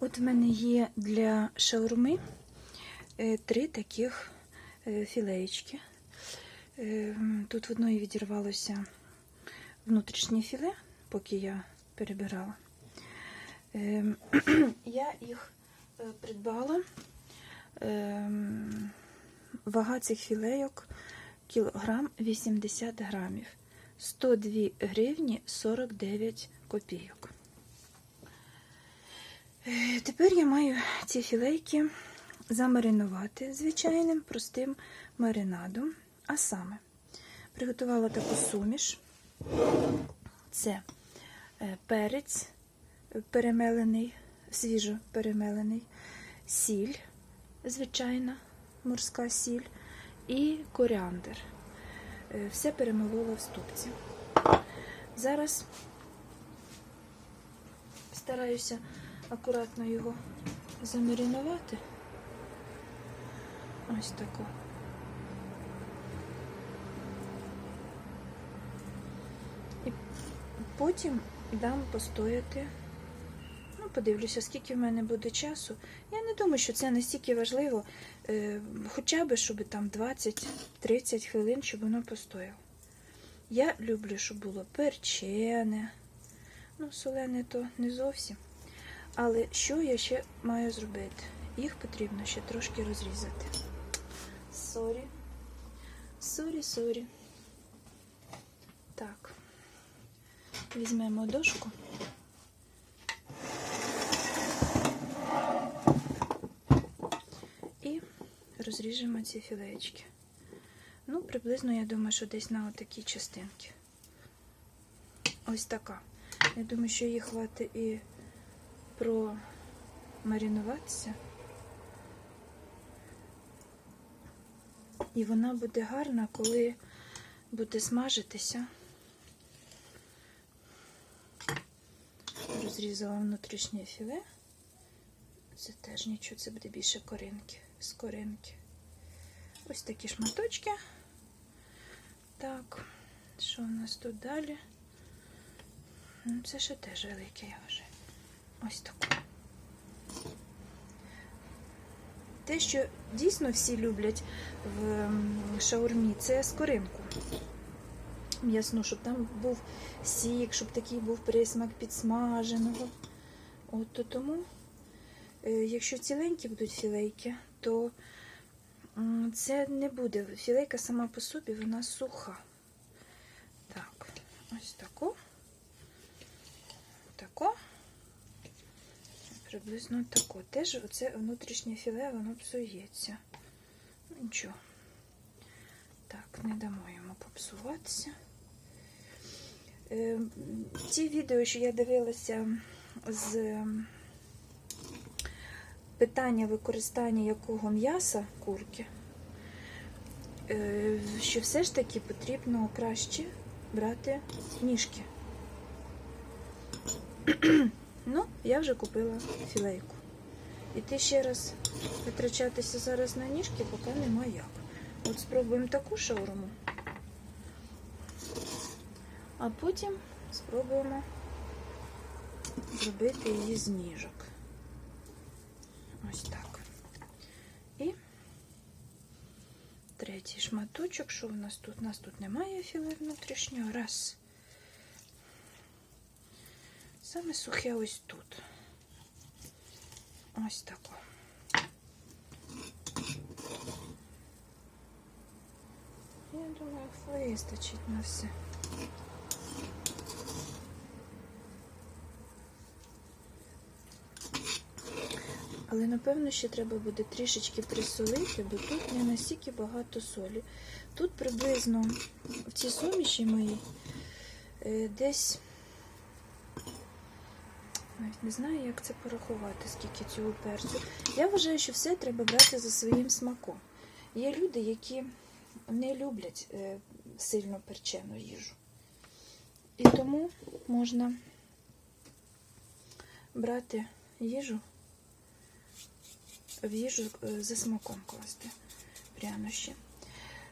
От в мене є для шаурми е, три таких е, філеєчки. Е, Тут в одної відірвалося внутрішнє філе, поки я перебирала. Я їх придбала. Вага цих філейок кілограм 80 грамів. 102 гривні 49 копійок. Е, Тепер я маю ці філейки замаринувати звичайним простим маринадом. А саме приготувала таку суміш. Це е, перець перемелений, свіжо перемелений, сіль, звичайна морська сіль і коріандр. Е, Все перемолола в ступці. Зараз стараюся акуратно його замаринувати. Ось тако. І потім дам постояти. Ну, подивлюся, скільки в мене буде часу. Я не думаю, що це настільки важливо, е, хоча б, щоб там 20-30 хвилин, щоб воно постояло. Я люблю, щоб було перчене, ну, солене то не зовсім. Але що я ще маю зробити? Їх потрібно ще трошки розрізати. Сорі. Сорі, сорі. Так. Візьмемо дошку. І розріжемо ці філеєчки. Ну, приблизно, я думаю, що десь на отакі частинки. Ось така. Я думаю, що її хватить і промаринуватися. І вона буде гарна, коли буде смажитися. Розрізала внутрішнє філе. Це теж нічого, це буде більше коринки, з коринки. Ось такі шматочки. Так, що у нас тут далі? Ну, Це ще теж велике, я вже. Ось таку. Те, що дійсно всі люблять в шаурмі, це скоринку. М'ясну, щоб там був сік, щоб такий був присмак підсмаженого. От то тому, е, якщо ціленькі будуть філейки, то це не буде. Філейка сама по собі, вона суха. Так, ось таку. Тако. Приблизно тако. Теж оце внутрішнє філе, воно псується. Ну, Нічого. Так, не дамо йому попсуватися. Е, Ті відео, що я дивилася з питання використання якого м'яса курки, е, що все ж таки потрібно краще брати ніжки. Ну, я вже купила філейку. І ти ще раз витрачатися зараз на ніжки, поки нема як. От спробуємо таку шаурму, а потім спробуємо зробити її з ніжок. Ось так. І третій шматочок. Що в нас тут? У нас тут немає філе внутрішнього. Раз. Саме сухе ось тут. Ось тако. Я думаю, вистачить на все. Але напевно ще треба буде трішечки присолити, бо тут не настільки багато солі. Тут приблизно в цій суміші моїй е, десь навіть не знаю, як це порахувати, скільки цього перцю. Я вважаю, що все треба брати за своїм смаком. Є люди, які не люблять е, сильно перчену їжу. І тому можна брати їжу, в їжу е, за смаком класти прянощі.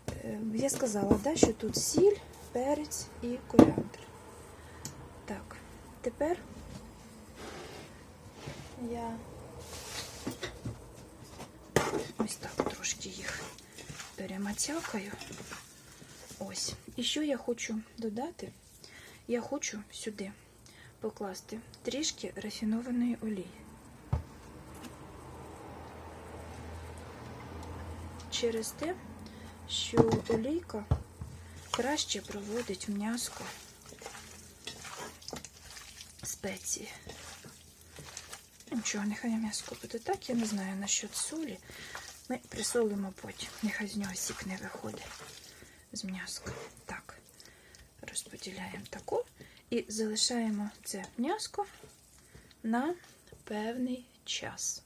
Е, Я сказала, да, що тут сіль, перець і коріандр. Так, тепер я ось так трошки їх перематякаю. Ось. І що я хочу додати? Я хочу сюди покласти трішки рафінованої олії. Через те, що олійка краще проводить м'яско спеції. Нічого, нехай м'яско буде так, я не знаю насчет солі. Ми присолимо потім. Нехай з нього сік не виходить з м'яска. Так, розподіляємо таку і залишаємо це м'яско на певний час.